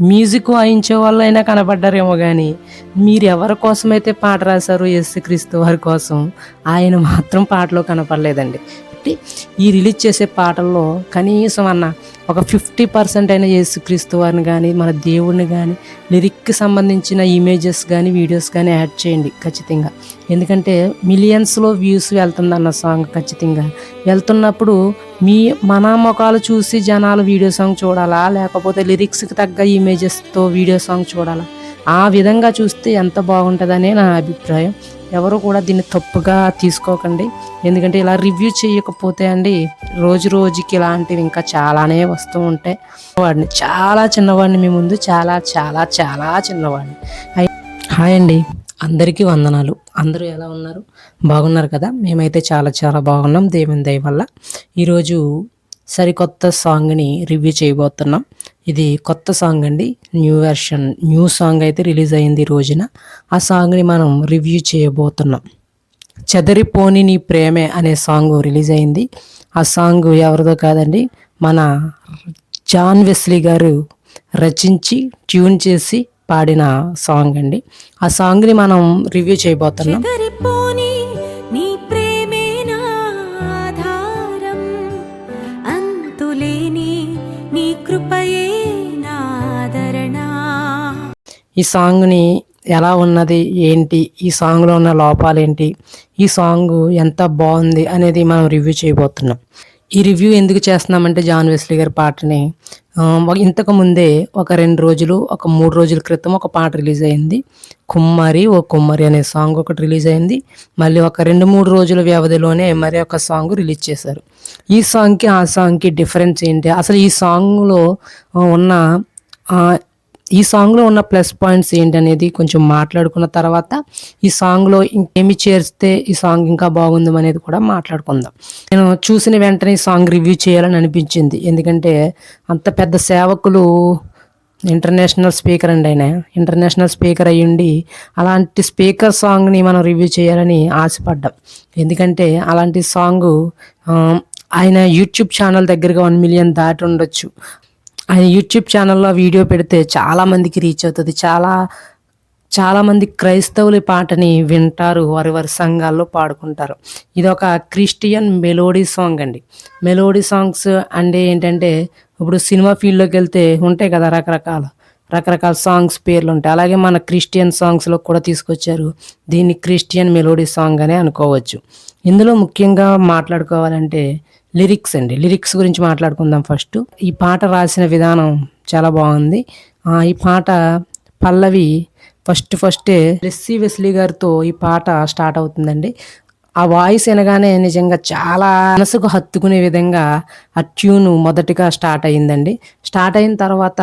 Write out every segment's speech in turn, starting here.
Music వాయించే వాళ్ళు అయినా కనపడ్డారేమో కానీ మీరు ఎవరి కోసమైతే పాట రాశారో యేసుక్రీస్తు వారి కోసం ఆయన మాత్రం పాటలో కనపడలేదండి. ఈ రిలీజ్ చేసే పాటల్లో కనీసం అన్న ఒక ఫిఫ్టీ పర్సెంట్ అయినా యేసుక్రీస్తు వారిని కానీ మన దేవుడిని కానీ లిరిక్కి సంబంధించిన ఇమేజెస్ కానీ వీడియోస్ కానీ యాడ్ చేయండి ఖచ్చితంగా. ఎందుకంటే మిలియన్స్లో వ్యూస్ వెళ్తుంది అన్న సాంగ్ ఖచ్చితంగా. వెళ్తున్నప్పుడు మీ మన ముఖాలు చూసి జనాలు వీడియో సాంగ్ చూడాలా? లేకపోతే లిరిక్స్కి తగ్గ ఇమేజెస్తో వీడియో సాంగ్ చూడాలా? ఆ విధంగా చూస్తే ఎంత బాగుంటుందనే నా అభిప్రాయం. ఎవరు కూడా దీన్ని తప్పుగా తీసుకోకండి. ఎందుకంటే ఇలా రివ్యూ చేయకపోతే అండి రోజు రోజుకి ఇలాంటివి ఇంకా చాలానే వస్తూ ఉంటాయి. వాడిని చాలా చిన్నవాడిని మీ ముందు చాలా చాలా చాలా చిన్నవాడిని. హాయ్ అండి. అందరికీ వందనాలు. అందరూ ఎలా ఉన్నారు? బాగున్నారు కదా? మేమైతే చాలా చాలా బాగున్నాం. దేవుని దయ వల్ల. ఈరోజు సరికొత్త సాంగ్ని రివ్యూ చేయబోతున్నాం. ఇది కొత్త సాంగ్ అండి. న్యూ వెర్షన్ న్యూ సాంగ్ అయితే రిలీజ్ అయింది ఈ రోజున. ఆ సాంగ్ని మనం రివ్యూ చేయబోతున్నాం. చెదరిపోని నీ ప్రేమే అనే సాంగ్ రిలీజ్ అయింది. ఆ సాంగ్ ఎవరిదో కాదండి మన జాన్ వెస్లీ గారు రచించి ట్యూన్ చేసి పాడిన సాంగ్ అండి. ఆ సాంగ్ని మనం రివ్యూ చేయబోతున్నాం. ఈ సాంగ్ని ఎలా ఉన్నది ఏంటి ఈ సాంగ్లో ఉన్న లోపాలు ఏంటి ఈ సాంగ్ ఎంత బాగుంది అనేది మనం రివ్యూ చేయబోతున్నాం. ఈ రివ్యూ ఎందుకు చేస్తున్నామంటే జాన్ వెస్లీ గారి పాటని ఇంతకు ముందే ఒక రెండు రోజులు ఒక మూడు రోజుల క్రితం ఒక పాట రిలీజ్ అయింది. కుమ్మరి ఓ కుమ్మరి అనే సాంగ్ ఒకటి రిలీజ్ అయింది. మళ్ళీ ఒక రెండు మూడు రోజుల వ్యవధిలోనే మరి ఒక సాంగ్ రిలీజ్ చేశారు. ఈ సాంగ్కి ఆ సాంగ్కి డిఫరెన్స్ ఏంటి? అసలు ఈ సాంగ్లో ఉన్న ఈ సాంగ్లో ఉన్న ప్లస్ పాయింట్స్ ఏంటనేది కొంచెం మాట్లాడుకున్న తర్వాత ఈ సాంగ్లో ఇంకేమి చేర్స్తే ఈ సాంగ్ ఇంకా బాగుంది అనేది కూడా మాట్లాడుకుందాం. నేను చూసిన వెంటనే ఈ సాంగ్ రివ్యూ చేయాలని అనిపించింది. ఎందుకంటే అంత పెద్ద సేవకులు ఇంటర్నేషనల్ స్పీకర్ అండి ఆయన. ఇంటర్నేషనల్ స్పీకర్ అయ్యుండి అలాంటి స్పీకర్ సాంగ్ని మనం రివ్యూ చేయాలని ఆశపడ్డాం. ఎందుకంటే అలాంటి సాంగ్ ఆయన యూట్యూబ్ ఛానల్ దగ్గరగా వన్ మిలియన్ దాటి ఉండొచ్చు. ఆయన యూట్యూబ్ ఛానల్లో వీడియో పెడితే చాలామందికి రీచ్ అవుతుంది. చాలా చాలామంది క్రైస్తవుల పాటని వింటారు వారి వారి సంఘాల్లో పాడుకుంటారు. ఇది ఒక క్రిస్టియన్ మెలోడీ సాంగ్ అండి. మెలోడీ సాంగ్స్ అంటే ఏంటంటే ఇప్పుడు సినిమా ఫీల్డ్లోకి వెళ్తే ఉంటాయి కదా రకరకాల రకరకాల సాంగ్స్ పేర్లు ఉంటాయి. అలాగే మన క్రిస్టియన్ సాంగ్స్లో కూడా తీసుకొచ్చారు. దీన్ని క్రిస్టియన్ మెలోడీ సాంగ్ అనే అనుకోవచ్చు. ఇందులో ముఖ్యంగా మాట్లాడుకోవాలంటే లిరిక్స్ అండి. లిరిక్స్ గురించి మాట్లాడుకుందాం ఫస్ట్. ఈ పాట రాసిన విధానం చాలా బాగుంది. ఈ పాట పల్లవి ఫస్ట్ ఫస్టే లెస్సీ వెస్లీ గారితో ఈ పాట స్టార్ట్ అవుతుందండి. ఆ వాయిస్ వినగానే నిజంగా చాలా మనసుకు హత్తుకునే విధంగా ఆ ట్యూన్ మొదటిగా స్టార్ట్ అయ్యిందండి. స్టార్ట్ అయిన తర్వాత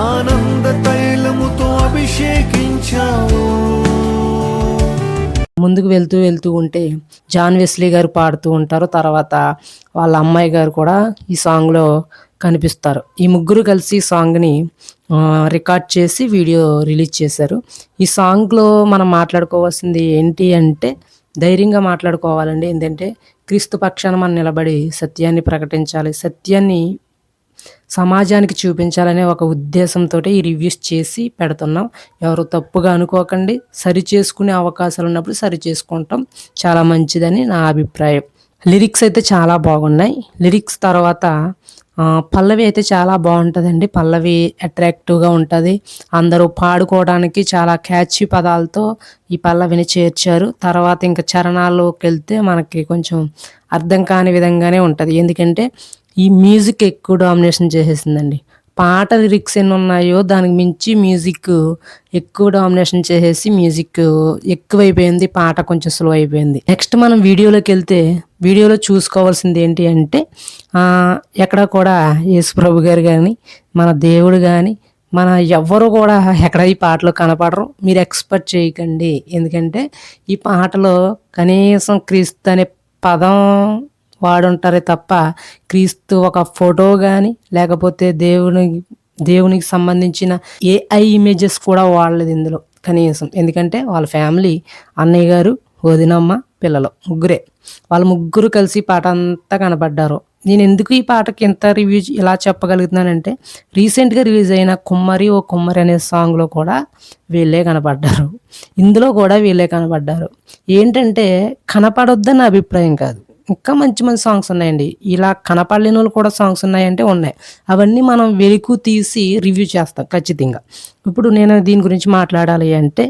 ఆనంద తైలముతో అభిషేకించావు. ముందుకు వెళ్తూ వెళ్తూ ఉంటే జాన్ వెస్లీ గారు పాడుతూ ఉంటారు. తర్వాత వాళ్ళ అమ్మాయి గారు కూడా ఈ సాంగ్లో కనిపిస్తారు. ఈ ముగ్గురు కలిసి ఈ సాంగ్ని రికార్డ్ చేసి వీడియో రిలీజ్ చేశారు. ఈ సాంగ్లో మనం మాట్లాడుకోవాల్సింది ఏంటి అంటే ధైర్యంగా మాట్లాడుకోవాలండి. ఏంటంటే క్రీస్తు పక్షాన మనం నిలబడి సత్యాన్ని ప్రకటించాలి. సత్యాన్ని సమాజానికి చూపించాలనే ఒక ఉద్దేశంతో ఈ రివ్యూస్ చేసి పెడుతున్నాం. ఎవరు తప్పుగా అనుకోకండి. సరి చేసుకునే అవకాశాలు ఉన్నప్పుడు సరి చేసుకుంటాం. చాలా మంచిదని నా అభిప్రాయం. లిరిక్స్ అయితే చాలా బాగున్నాయి. లిరిక్స్ తర్వాత పల్లవి అయితే చాలా బాగుంటుందండి. పల్లవి అట్రాక్టివ్గా ఉంటుంది. అందరూ పాడుకోవడానికి చాలా క్యాచీ పదాలతో ఈ పల్లవిని చేర్చారు. తర్వాత ఇంకా చరణాల్లోకి వెళ్తే మనకి కొంచెం అర్థం కాని విధంగానే ఉంటుంది. ఎందుకంటే ఈ మ్యూజిక్ ఎక్కువ డామినేషన్ చేసేసిందండి. పాట లిరిక్స్ ఎన్ని ఉన్నాయో దానికి మించి మ్యూజిక్ ఎక్కువ డామినేషన్ చేసేసి మ్యూజిక్ ఎక్కువైపోయింది పాట కొంచెం స్లో అయిపోయింది. నెక్స్ట్ మనం వీడియోలోకి వెళ్తే వీడియోలో చూసుకోవాల్సింది ఏంటి అంటే ఎక్కడ కూడా యేసు ప్రభు గారు కానీ మన దేవుడు కానీ మన ఎవ్వరు కూడా ఎక్కడ ఈ పాటలో కనపడరు. మీరు ఎక్స్పెక్ట్ చేయకండి. ఎందుకంటే ఈ పాటలో కనీసం క్రీస్తు అనే పదం వాడుంటారే తప్ప క్రీస్తు ఒక ఫోటో కానీ లేకపోతే దేవుని దేవునికి సంబంధించిన ఏఐ ఇమేజెస్ కూడా వాడలేదు ఇందులో కనీసం. ఎందుకంటే వాళ్ళ ఫ్యామిలీ అన్నయ్య గారు వదినమ్మ పిల్లలు ముగ్గురే. వాళ్ళ ముగ్గురు కలిసి పాట అంతా కనబడ్డారు నేను ఎందుకు ఈ పాటకి ఇంత రివ్యూ ఇలా చెప్పగలుగుతున్నానంటే రీసెంట్గా రిలీజ్ అయిన కుమ్మరి ఓ కుమ్మరి అనే సాంగ్లో కూడా వీళ్ళే కనపడ్డారు. ఇందులో కూడా వీళ్ళే కనపడ్డారు. ఏంటంటే కనపడొద్దని నా అభిప్రాయం కాదు. ఇంకా మంచి మంచి సాంగ్స్ ఉన్నాయండి. ఇలా కనపడలేని వాళ్ళు కూడా సాంగ్స్ ఉన్నాయంటే ఉన్నాయి. అవన్నీ మనం వెలుకు తీసి రివ్యూ చేస్తాం ఖచ్చితంగా. ఇప్పుడు నేను దీని గురించి మాట్లాడాలి అంటే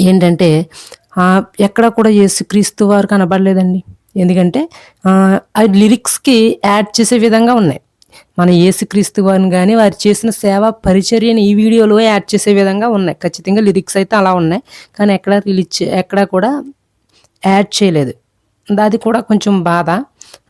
ఏంటంటే ఎక్కడ కూడా యేసుక్రీస్తు వారు కనబడలేదండి. ఎందుకంటే ఆ, లిరిక్స్కి యాడ్ చేసే విధంగా ఉన్నాయి. మన యేసుక్రీస్తు వారిని కానీ వారు చేసిన సేవా పరిచర్యని ఈ వీడియోలో యాడ్ చేసే విధంగా ఉన్నాయి. ఖచ్చితంగా లిరిక్స్ అయితే అలా ఉన్నాయి. కానీ ఎక్కడ రిలీజ్ ఎక్కడ కూడా యాడ్ చేయలేదు. అది కూడా కొంచెం బాధ.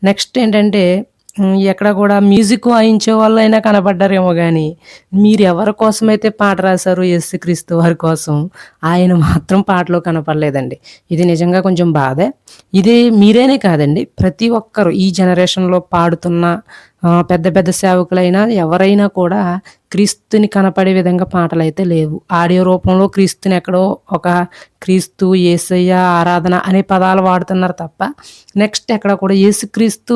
నెక్స్ట్ ఏంటంటే ఎక్కడ కూడా మ్యూజిక్ వాయించే వాళ్ళు అయినా కనపడ్డారేమో కానీ మీరు ఎవరి కోసమైతే పాట రాశారో క్రీస్తు వారి కోసం ఆయన మాత్రం పాటలో కనపడలేదండి. ఇది నిజంగా కొంచెం బాధే. ఇది మీరేనే కాదండి ప్రతి ఒక్కరు ఈ జనరేషన్లో పాడుతున్న పెద్ద పెద్ద సేవకులైనా ఎవరైనా కూడా క్రీస్తుని కనపడే విధంగా పాటలు అయితే లేవు. ఆడియో రూపంలో క్రీస్తుని ఎక్కడో ఒక క్రీస్తు ఏసయ్య ఆరాధన అనే పదాలు వాడుతున్నారు తప్ప నెక్స్ట్ ఎక్కడ కూడా యేసుక్రీస్తు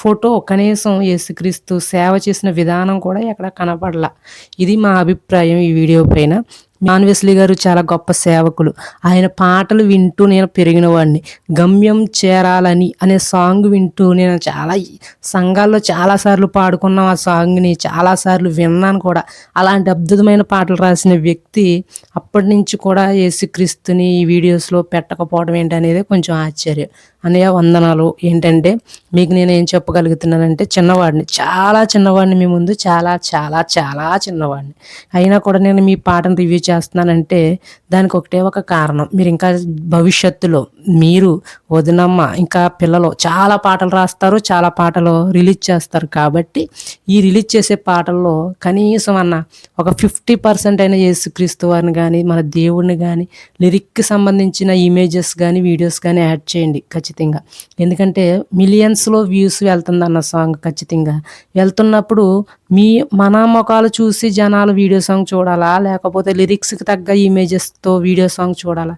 ఫోటో కనీసం యేసుక్రీస్తు సేవ చేసిన విధానం కూడా ఎక్కడ కనపడలా. ఇది మా అభిప్రాయం ఈ వీడియో పైన. మాన్ వెస్లీ గారు చాలా గొప్ప సేవకులు. ఆయన పాటలు వింటూ నేను పెరిగిన వాడిని గమ్యం చేరాలని అనే సాంగ్ వింటూ నేను చాలా సంఘాల్లో చాలాసార్లు పాడుకున్నాం ఆ సాంగ్ని చాలాసార్లు విన్నాను కూడా. అలాంటి అద్భుతమైన పాటలు రాసిన వ్యక్తి అప్పటి నుంచి కూడా యేసుక్రీస్తుని ఈ వీడియోస్లో పెట్టకపోవడం ఏంటనేది అనేది కొంచెం ఆశ్చర్యం. అనే వందనాలు. ఏంటంటే మీకు నేను ఏం చెప్పగలుగుతున్నానంటే చిన్నవాడిని చాలా చిన్నవాడిని మీ ముందు చాలా చాలా చాలా చిన్నవాడిని. అయినా కూడా నేను మీ పాటను రివ్యూ చేస్తాను. చేస్తున్నానంటే దానికి ఒకటే ఒక కారణం. మీరు ఇంకా భవిష్యత్తులో మీరు వదినమ్మ ఇంకా పిల్లలు చాలా పాటలు రాస్తారు చాలా పాటలు రిలీజ్ చేస్తారు కాబట్టి ఈ రిలీజ్ చేసే పాటల్లో కనీసం అన్న ఒక ఫిఫ్టీ పర్సెంట్ అయినా యేసుక్రీస్తు వారిని కానీ మన దేవుడిని కానీ లిరిక్కి సంబంధించిన ఇమేజెస్ కానీ వీడియోస్ కానీ యాడ్ చేయండి ఖచ్చితంగా. ఎందుకంటే మిలియన్స్లో వ్యూస్ వెళ్తుంది అన్న సాంగ్ ఖచ్చితంగా. వెళ్తున్నప్పుడు మీ మన ముఖాలు చూసి జనాలు వీడియో సాంగ్ చూడాలా? లేకపోతే లిరిక్స్కి తగ్గ ఇమేజెస్తో వీడియో సాంగ్ చూడాలా?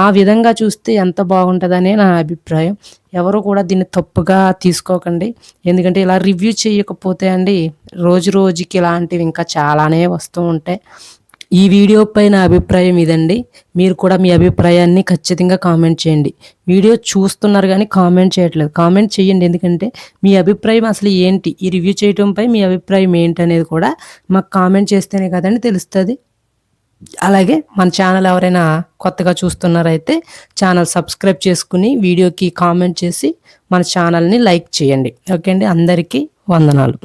ఆ విధంగా చూస్తే ఎంత బాగుంటుందనే నా అభిప్రాయం. ఎవరు కూడా దీన్ని తప్పుగా తీసుకోకండి. ఎందుకంటే ఇలా రివ్యూ చేయకపోతే అండి రోజు రోజుకి ఇలాంటివి ఇంకా చాలానే వస్తూ ఉంటాయి. ఈ వీడియో పైన అభిప్రాయం ఇదండి. మీరు కూడా మీ అభిప్రాయాన్ని ఖచ్చితంగా కామెంట్ చేయండి. వీడియో చూస్తున్నారు కానీ కామెంట్ చేయట్లేదు. కామెంట్ చేయండి ఎందుకంటే మీ అభిప్రాయం అసలు ఏంటి? ఈ రివ్యూ చేయటంపై మీ అభిప్రాయం ఏంటి అనేది కూడా మాకు కామెంట్ చేస్తేనే కదండి తెలుస్తుంది. అలాగే మన ఛానల్ ఎవరైనా కొత్తగా చూస్తున్నారైతే ఛానల్ సబ్స్క్రైబ్ చేసుకుని వీడియోకి కామెంట్ చేసి మన ఛానల్ని లైక్ చేయండి. ఓకే అండి. అందరికీ వందనాలు.